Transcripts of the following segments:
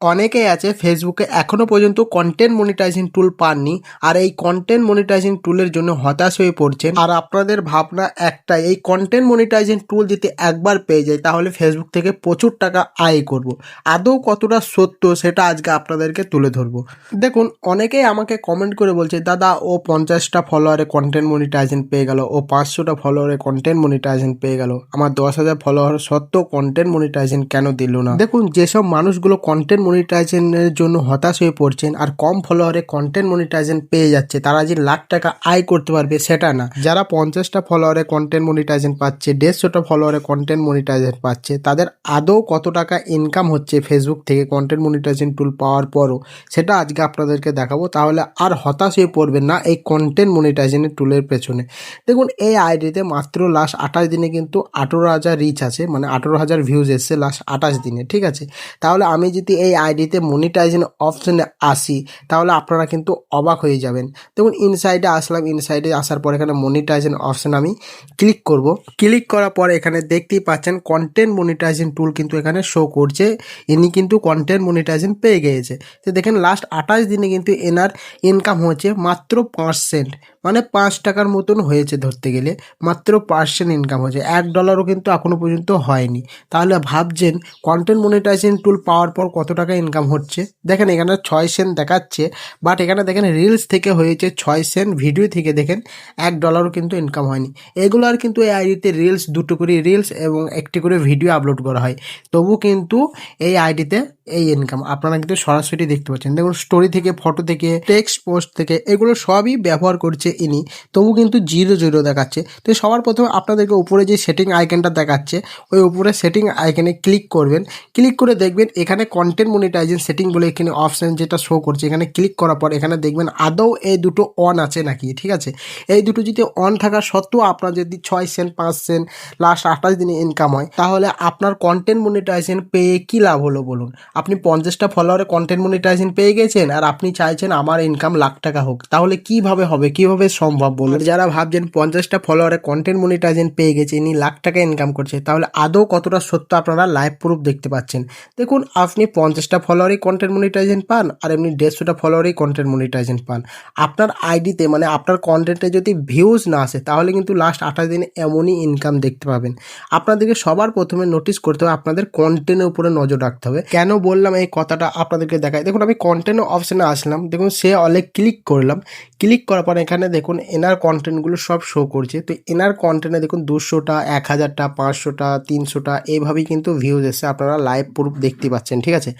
অনেকেই আছে ফেসবুকে এখনও পর্যন্ত কন্টেন্ট মনিটাইজিং টুল পাননি আর এই কন্টেন্ট মনিটাইজিং টুলের জন্য হতাশ হয়ে পড়ছেন। আর আপনাদের ভাবনা একটাই, এই কন্টেন্ট মনিটাইজিং টুল যদি একবার পেয়ে যায় তাহলে ফেসবুক থেকে প্রচুর টাকা আয় করব। আদৌ কতটা সত্য সেটা আজকে আপনাদেরকে তুলে ধরবো। দেখুন, অনেকেই আমাকে কমেন্ট করে বলছে, দাদা, ও পঞ্চাশটা ফলোয়ারে কন্টেন্ট মনিটাইজিং পেয়ে গেল, ও পাঁচশোটা ফলোয়ারে কন্টেন্ট মনিটাইজিং পেয়ে গেল, আমার দশ হাজার ফলোয়ার সত্ত্বেও কন্টেন্ট মনিটাইজিং কেন দিল না? দেখুন, যেসব মানুষগুলো কন্টেন্ট মনিটাইজেশনের জন্য হতাশ হয়ে পড়ছেন আর কম ফলোয়ারে কন্টেন্ট মনিটাইজেশন পেয়ে যাচ্ছে, তারা যে লাখ টাকা আয় করতে পারবে সেটা না। যারা পঞ্চাশটা ফলোয়ারে কন্টেন্ট মনিটাইজেশন পাচ্ছে, দেড়শোটা ফলোয়ারে কন্টেন্ট মনিটাইজেশন পাচ্ছে, তাদের আদৌ কত টাকা ইনকাম হচ্ছে ফেসবুক থেকে কন্টেন্ট মনিটাইজেশন টুল পাওয়ার পরও, সেটা আজকে আপনাদেরকে দেখাবো। তাহলে আর হতাশ হয়ে পড়বেন না এই কন্টেন্ট মনিটাইজেশনের টুলের পেছনে। দেখুন, এই আইডিতে মাত্র লাস্ট আঠাশ দিনে কিন্তু আঠেরো হাজার রিচ আছে মানে আঠেরো হাজার ভিউজ এসছে লাস্ট আঠাশ দিনে, ঠিক আছে? তাহলে আমি যদি এই আইডিতে মনিটাইজেশন অপশনে আসি, তাহলে আপনারা কিন্তু অবাক হয়ে যাবেন। দেখুন ইনসাইডে আসলাম ইনসাইডে আসার পর এখানে মনিটাইজেশন অপশন আমি ক্লিক করব। ক্লিক করার পর এখানে দেখতেই পাচ্ছেন কন্টেন্ট মনিটাইজেশন টুল কিন্তু এখানে শো করছে। ইনি কিন্তু কন্টেন্ট মনিটাইজেশন পেয়ে গিয়েছে। তো দেখেন লাস্ট আঠাশ দিনে কিন্তু এনার ইনকাম হয়েছে মাত্র পাঁচ সেন্ট মানে পাঁচ টাকার মতন হয়েছে ধরতে গেলে, মাত্র পার্সেন্ট ইনকাম হয়েছে। এক ডলারও কিন্তু এখনও পর্যন্ত হয়নি। তাহলে ভাবছেন কন্টেন্ট মনিটাইজেশন টুল পাওয়ার পর কত টাকা ইনকাম হচ্ছে। দেখেন এখানে ছয় সেন্ট দেখাচ্ছে বাট এখানে দেখেন রিলস থেকে হয়েছে ছয় সেন্ট ভিডিও থেকে দেখেন এক ডলারও কিন্তু ইনকাম হয়নি। এগুলো আর কিন্তু এই আইডিতে রিলস দুটো করে রিলস এবং একটি করে ভিডিও আপলোড করা হয়। তবু কিন্তু এই আইডিতে এই ইনকাম আপনারা কিন্তু সরাসরি দেখতে পাচ্ছেন। দেখুন স্টোরি থেকে ফটো থেকে টেক্সট পোস্ট থেকে, এগুলো সবই ব্যবহার করছে ইনি। তবু কিন্তু জিরো জিরো দেখাচ্ছে। তো সবার প্রথমে আপনাদেরকে উপরে যে সেটিং আইকনটা দেখাচ্ছে, ওই উপরে সেটিং আইকনে ক্লিক করবেন। ক্লিক করে দেখবেন এখানে কন্টেন্ট মনিটাইজেশন সেটিং বলে এখানে অপশান যেটা শো করছে এখানে ক্লিক করার পর এখানে দেখবেন আদৌ এই দুটো অন আছে নাকি ঠিক আছে? এই দুটো যদি অন থাকা সত্ত্বেও আপনার যদি ছয় সেন্ট পাঁচ সেন্ট লাস্ট আঠাশ দিনে ইনকাম হয় তাহলে আপনার কন্টেন্ট মনিটাইজেশন পেয়ে কী লাভ হলো বলুন? আপনি পঞ্চাশটা ফলোয়ারে কন্টেন্ট মনিটাইজেশন পেয়ে গেছেন আর আপনি চাইছেন আমার ইনকাম লাখ টাকা হোক তাহলে কীভাবে হবে? কীভাবে সম্ভব বলুন? যারা ভাবছেন পঞ্চাশটা ফলোয়ারে কন্টেন্ট মনিটাইজেশন পেয়ে গেছে ইনি লাখ টাকা ইনকাম করছে তাহলে আদৌ কতটা সত্য আপনারা লাইভ প্রুফ দেখতে পাচ্ছেন? দেখুন আপনি পঞ্চাশটা ফলোয়ারই কন্টেন্ট মনিটাইজেশন পান আর এমনি দেড়শোটা ফলোয়ারই কন্টেন্ট মনিটাইজেশন পান। আপনার আইডিতে মানে আপনার কন্টেন্টে যদি ভিউজ না আসে, তাহলে কিন্তু লাস্ট আঠাশ দিনে এমনই ইনকাম দেখতে পাবেন। আপনাদেরকে সবার প্রথমে নোটিস করতে হবে, আপনাদের কন্টেন্টের উপরে নজর রাখতে হবে। কেন বললাম এই কথাটা আপনাদেরকে দেখায় দেখুন, আমি কন্টেন্ট অপশানে আসলাম। দেখুন, সে অলে ক্লিক করলাম। ক্লিক করার পর এখানে দেখুন, এনার কন্টেন্টগুলো সব শো করছে। তো এনার কন্টেন্টে দেখুন, দুশোটা এক হাজারটা পাঁচশোটা, তিনশোটা, এইভাবেই কিন্তু ভিউজ এসে আপনারা লাইভ প্রুফ দেখতে পাচ্ছেন, ঠিক আছে?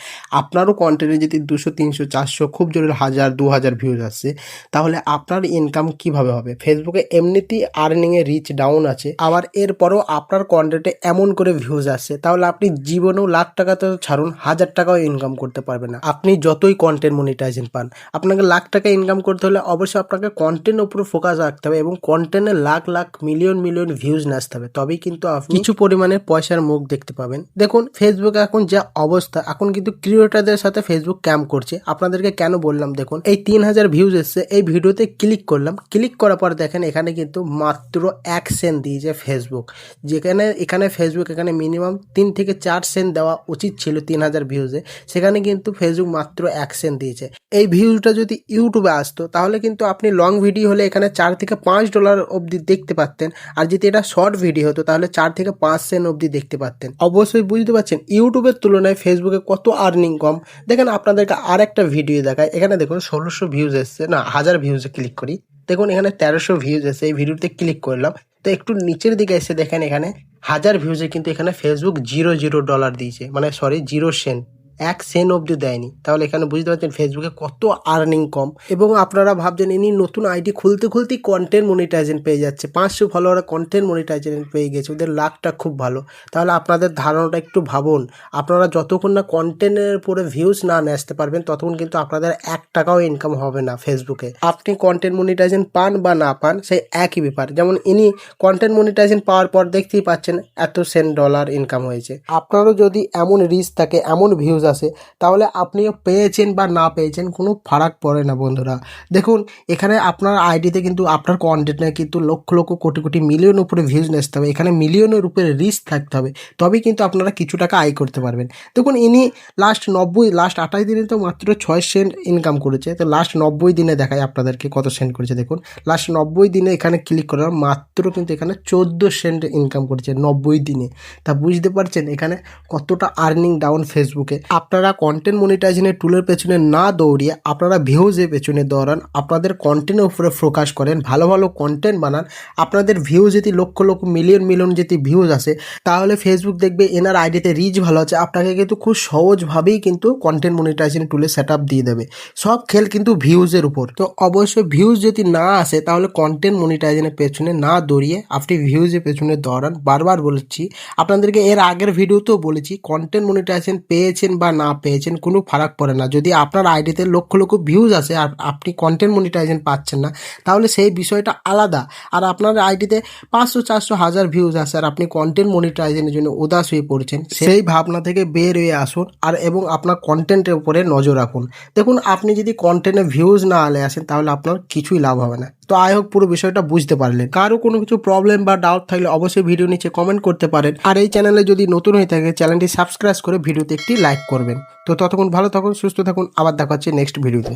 আপনারও কন্টেন্টে যদি দুশো, তিনশো, চারশো, খুব জরুরি হাজার দু হাজার ভিউজ আসছে, তাহলে আপনার ইনকাম কীভাবে হবে? ফেসবুকে এমনিতেই আর্নিংয়ে রিচ ডাউন আছে, আবার এরপরও আপনার কন্টেন্টে এমন করে ভিউজ আসছে, তাহলে আপনি জীবনেও লাখ টাকা তো ছাড়ুন, হাজার টাকাও ইনকাম করতে পারবেন না। আপনি যতই কন্টেন্ট মনিটাইজেশন পান, আপনাকে লাখ টাকা ইনকাম করতে হলে অবশ্যই আপনাকে কন্টেন্টের উপরে ফোকাস রাখতে হবে এবং কন্টেন্টে lakh lakh million million views না আসতে হবে। তবেই কিন্তু আপনি কিছু পরিমাণে পয়সার মুখ দেখতে পাবেন। দেখুন ফেসবুকে এখন যা অবস্থা, এখন কিন্তু ক্রিয়েটারদের সাথে ফেসবুক ক্যাম্প করছে। আপনাদেরকে কেন বললাম, দেখুন, এই তিন হাজার ভিউজ এসছে, এই ভিডিওতে ক্লিক করলাম। ক্লিক করার পর দেখেন, এখানে কিন্তু মাত্র এক সেন্ট দিয়েছে ফেসবুক যেখানে, এখানে ফেসবুক এখানে মিনিমাম তিন থেকে চার সেন্ট দেওয়া উচিত ছিল তিন হাজার ভিউজে সেখানে কিন্তু ফেসবুক মাত্র এক সেন্ট দিয়েছে। এই ভিউজটা যদি ইউটিউবে আসতো, তাহলে কিন্তু আপনি লং ভিডিও হলে এখানে চার থেকে পাঁচ ডলার অবধি দেখতে পারতেন। আর যদি এটা শর্ট ভিডিও হতো, তাহলে চার থেকে পাঁচ সেন্ট অবধি দেখতে পারতেন। অবশ্যই বুঝতে পারছেন ইউটিউবের তুলনায় ফেসবুকে কত আর্নিং কম। দেখেন আপনাদেরকে আর একটা ভিডিও দেখায় এখানে দেখুন ষোলোশো ভিউজ এসছে, না, হাজার ভিউজে ক্লিক করি। দেখুন এখানে তেরোশো ভিউজ এসে এই ভিডিওতে ক্লিক করলাম। তো একটু নিচের দিকে এসে দেখেন এখানে হাজার ভিউজে কিন্তু এখানে ফেসবুক জিরো জিরো ডলার দিয়েছে। মানে সরি জিরো সেন্ট এক সেন অবধি দেয়নি। তাহলে এখানে বুঝতে পারছেন ফেসবুকে কত আর্নিং কম। এবং আপনারা ভাবছেন ইনি নতুন আইডি খুলতে খুলতেই কন্টেন্ট মনিটাইজেশন পেয়ে যাচ্ছে। পাঁচশো ফলোয়ার কন্টেন্ট মনিটাইজেশন পেয়ে গেছে। ওদের লাখটা খুব ভালো। তাহলে আপনাদের ধারণাটা একটু ভাবুন। আপনারা যতক্ষণ না কন্টেন্টের উপরে ভিউজ না নিয়ে আসতে পারবেন, ততক্ষণ কিন্তু আপনাদের এক টাকাও ইনকাম হবে না ফেসবুকে আপনি কন্টেন্ট মনিটাইজেশন পান বা না পান সেই একই ব্যাপার। যেমন ইনি কন্টেন্ট মনিটাইজেশন পাওয়ার পর দেখতেই পাচ্ছেন, এত সেন্ট ডলার ইনকাম হয়েছে। আপনারও যদি এমন রিচ থাকে, এমন ভিউজ আসে তাহলে আপনিও পেয়েছেন বা না পেয়েছেন কোনো ফারাক পড়ে না বন্ধুরা। দেখুন, এখানে আপনার আইডিতে কিন্তু আপনার কন্টেন্টে কিন্তু লক্ষ লক্ষ কোটি কোটি মিলিয়ন উপরে ভিউজ আসতে হবে। এখানে মিলিয়নের উপরে রিস্ক থাকতে হবে তবেই কিন্তু আপনারা কিছু টাকা আয় করতে পারবেন। দেখুন, ইনি লাস্ট নব্বই লাস্ট আঠাশ দিনে তো মাত্র ছয় সেন্ট ইনকাম করেছে, তো লাস্ট নব্বই দিনে দেখায় আপনাদেরকে কত সেন্ট করেছে। দেখুন লাস্ট নব্বই দিনে এখানে ক্লিক করার মাত্র কিন্তু এখানে চোদ্দ সেন্ট ইনকাম করেছে, নব্বই দিনে। তা বুঝতে পারছেন এখানে কতটা আর্নিং ডাউন ফেসবুকে আপনারা কন্টেন্ট মনিটাইজেশনের টুলের পেছনে না দৌড়িয়ে আপনারা ভিউজের পেছনে দৌড়ান, আপনাদের কন্টেন্টের উপরে ফোকাস করেন, ভালো ভালো কন্টেন্ট বানান, আপনাদের ভিউ যদি লক্ষ লক্ষ মিলিয়ন মিলিয়ন যদি ভিউজ আসে, তাহলে ফেসবুক দেখবে এনার আইডিতে রিচ ভালো আছে, আপনাকে কিন্তু খুব সহজভাবেই কিন্তু কন্টেন্ট মনিটাইজেশন টুলে সেট আপ দিয়ে দেবে। সব খেল কিন্তু ভিউজের উপর। তো অবশ্যই ভিউজ যদি না আসে, তাহলে কন্টেন্ট মনিটাইজেশনের পেছনে না দৌড়িয়ে আপনি ভিউজের পেছনে দৌড়ান। বারবার বলেছি, আপনাদেরকে এর আগের ভিডিওতেও বলেছি কন্টেন্ট মনিটাইজেশন পেয়েছেন বা না পেয়েছেন, কোনো ফারাক পড়ে না। যদি আপনার আইডিতে লক্ষ লক্ষ ভিউজ আসে আর আপনি কন্টেন্ট মনিটাইজেশন পাচ্ছেন না, তাহলে সেই বিষয়টা আলাদা। আর আপনার আইডিতে পাঁচশো, চারশো, হাজার ভিউজ আসে আর আপনি কন্টেন্ট মনিটাইজেশনের জন্য উদাস হয়ে পড়ছেন, সেই ভাবনা থেকে বের হয়ে আসুন আর এবং আপনার কন্টেন্টের উপরে নজর রাখুন। দেখুন, আপনি যদি কন্টেন্টে ভিউজ না আলে আসেন, তাহলে আপনার কিছুই লাভ হবে না। তো আই হোক, পুরো বিষয়টা বুঝতে পারলেন। কারও কোনো কিছু প্রবলেম বা ডাউট থাকলে অবশ্যই ভিডিও নিচে কমেন্ট করতে পারেন। আর এই চ্যানেলে যদি নতুন হয়ে থাকে চ্যানেলটি সাবস্ক্রাইব করে ভিডিওতে একটি লাইক করবেন। তো ততক্ষণ ভালো থাকুন সুস্থ থাকুন। আবার দেখা হচ্ছে নেক্সট ভিডিওতে